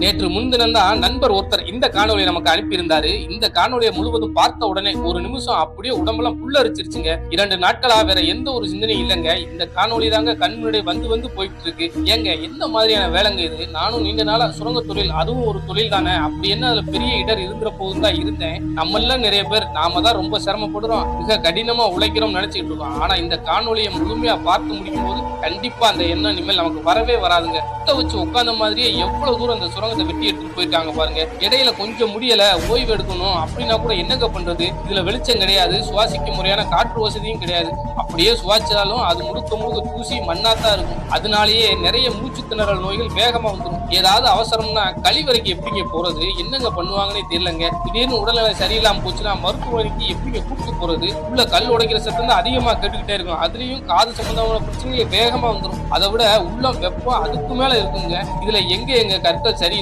நேற்று முன்தினம் தான் நண்பர் ஒருத்தர் இந்த காணொலியை நமக்கு அனுப்பியிருந்தாரு. இந்த காணொலியை முழுவதும் பார்த்த உடனே ஒரு நிமிஷம் அப்படியே உடம்பெல்லாம் புல்லரிச்சிருச்சுங்க. இரண்டு நாட்களா வேற எந்த ஒரு சிந்தனையும் இல்லைங்க. இந்த காணொலி தாங்க கண்முன்னாடி வந்து வந்து போயிட்டு இருக்கு ஏங்க என்ன மாதிரியான வேலைங்க இது? நானும் நீண்ட நாளா சுரங்க தொழில் அதுவும் ஒரு தொழில் தானே. அப்படி என்ன அதுல பெரிய இடர் இருந்துற போதும் தான் இருந்தேன். நம்மள நிறைய பேர் நாம தான் ரொம்ப சிரமப்படுறோம். மிக கடினமா உழைக்கிறோம் நினைச்சிட்டு இருக்கோம். ஆனா இந்த காணொலியை முழுமையா பார்த்து முடிக்கும் போது கண்டிப்பா அந்த எண்ணம் இனிமேல் நமக்கு வரவே வராதுங்க. கிட்ட வச்சு உட்கார்ந்த மாதிரியே எவ்வளவு தூரம் அந்த சுரங்கத்தை வெட்டி எடுத்துட்டு போயிருக்காங்க பாருங்க. இடையில கொஞ்சம் முடியல ஓய்வு எடுக்கணும். அப்படின்னா கூட என்னங்க பண்றது? இதுல வெளிச்சம் கிடையாது. சுவாசிக்க முறையான காற்று வசதியும் கிடையாது. அப்படியே சுவாசிச்சாலும் அது முழுக்க முழுக்க தூசி மண்ணாத்தான் இருக்கும். அதனாலேயே நிறைய மூச்சு திணறல் நோய்கள் வேகமா வந்துடும். ஏதாவது அவசரம்னா கழிவறைக்கு எப்படிங்க போறது? என்னங்க பண்ணுவாங்கன்னே தெரியலங்க. திடீர்னு உடல்நிலை சரியில்லாம போச்சுன்னா மருத்துவமனைக்கு எப்படிங்க கூப்பிட்டு போறது? உள்ள கல் உடைக்கிற சத்தம் தான் அதிகமா கேட்டுக்கிட்டே இருக்கும். அதுலயும் காது சம்பந்தமான பிரச்சனைகள் வேகமா வந்துடும் அதை விட உள்ள வெப்பம் அதுக்கு மேல இருக்குங்க. இதுல எங்க எங்க கருத்தை சரி